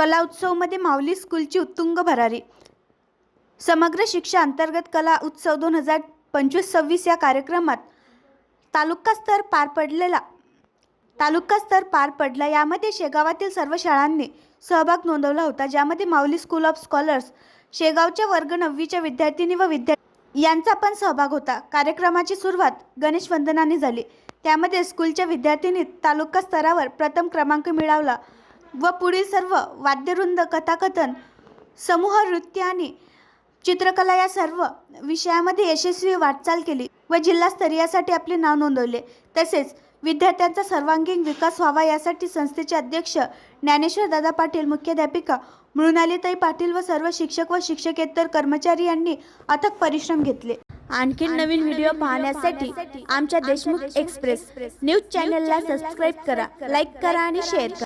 कला उत्सवमध्ये माऊली स्कूलची उत्तुंग भरारी. समग्र शिक्षा अंतर्गत कला उत्सव दोन हजार पंचवीस सव्वीस या कार्यक्रमात तालुकास्तर पार पडलेला तालुकास्तर पार पडला. यामध्ये शेगावातील सर्व शाळांनी सहभाग नोंदवला होता. ज्यामध्ये माऊली स्कूल ऑफ स्कॉलर्स शेगावच्या वर्ग नववीच्या विद्यार्थिनी व विद्यार्थी यांचा पण सहभाग होता. कार्यक्रमाची सुरुवात गणेश वंदनाने झाली. त्यामध्ये स्कूलच्या विद्यार्थिनी तालुका स्तरावर प्रथम क्रमांक मिळवला. व पुढील सर्व वाद्यवृंद कथाकथन समूह नृत्य आणि चित्रकला या सर्व विषयामध्ये यशस्वी वाटचाल केली व जिल्हास्तरीयासाठी आपले नाव नोंदवले. तसेच विद्यार्थ्यांचा सर्वांगीण विकास व्हावा यासाठी संस्थेचे अध्यक्ष ज्ञानेश्वर दादा पाटील मुख्याध्यापिका मृणालीताई पाटील व सर्व शिक्षक व शिक्षकेतर कर्मचारी यांनी अथक परिश्रम घेतले. आणखी नवीन व्हिडिओ पाहण्यासाठी आमच्या देशमुख एक्सप्रेस. न्यूज चॅनलला सबस्क्राईब करा लाईक करा आणि शेअर करा.